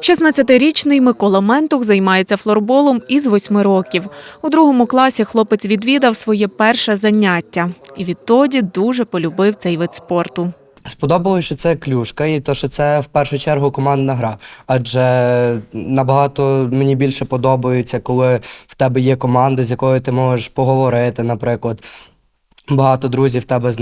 16-річний Микола Ментух займається флорболом із 8 років. У другому класі хлопець відвідав своє перше заняття і відтоді дуже полюбив цей вид спорту. Сподобалося, що це клюшка, і то, що це в першу чергу командна гра. Адже набагато мені більше подобається, коли в тебе є команда, з якою ти можеш поговорити, наприклад. Багато друзів тебе з.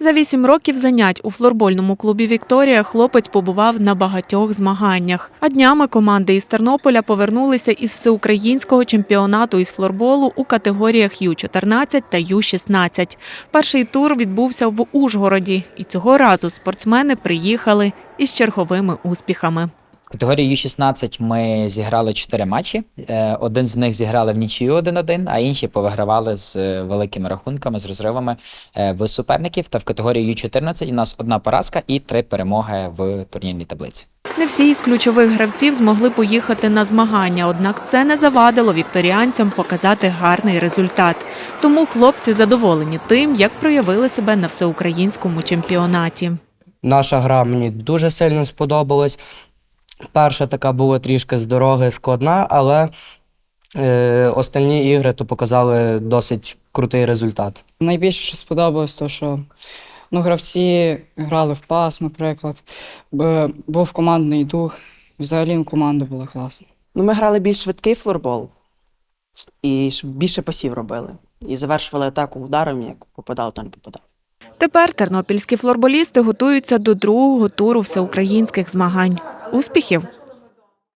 За вісім років занять у флорбольному клубі Вікторія хлопець побував на багатьох змаганнях. А днями команди із Тернополя повернулися із всеукраїнського чемпіонату із флорболу у категоріях Ю-14 та Ю-16. Перший тур відбувся в Ужгороді, і цього разу спортсмени приїхали із черговими успіхами. Категорії Ю-16 ми зіграли 4 матчі. Е, Один з них зіграли в нічию 1-1, а інші повигравали з е, великими рахунками, з розривами е, в суперників. Та в категорії Ю-14 у нас одна поразка і три перемоги в турнірній таблиці. Не всі із ключових гравців змогли поїхати на змагання, однак це не завадило вікторіанцям показати гарний результат. Тому хлопці задоволені тим, як проявили себе на всеукраїнському чемпіонаті. Наша гра мені дуже сильно сподобалась. Перша така була трішки з дороги складна, але е, остальні ігри то показали досить крутий результат. Найбільше що сподобалось, то що ну, гравці грали в пас, наприклад. Б- Був командний дух. Взагалі команда була класна. Ну, ми грали більш швидкий флорбол і ж більше пасів робили. І завершували атаку ударом, як попадав, то не попадав. Тепер тернопільські флорболісти готуються до другого туру всеукраїнських змагань. Успіхів!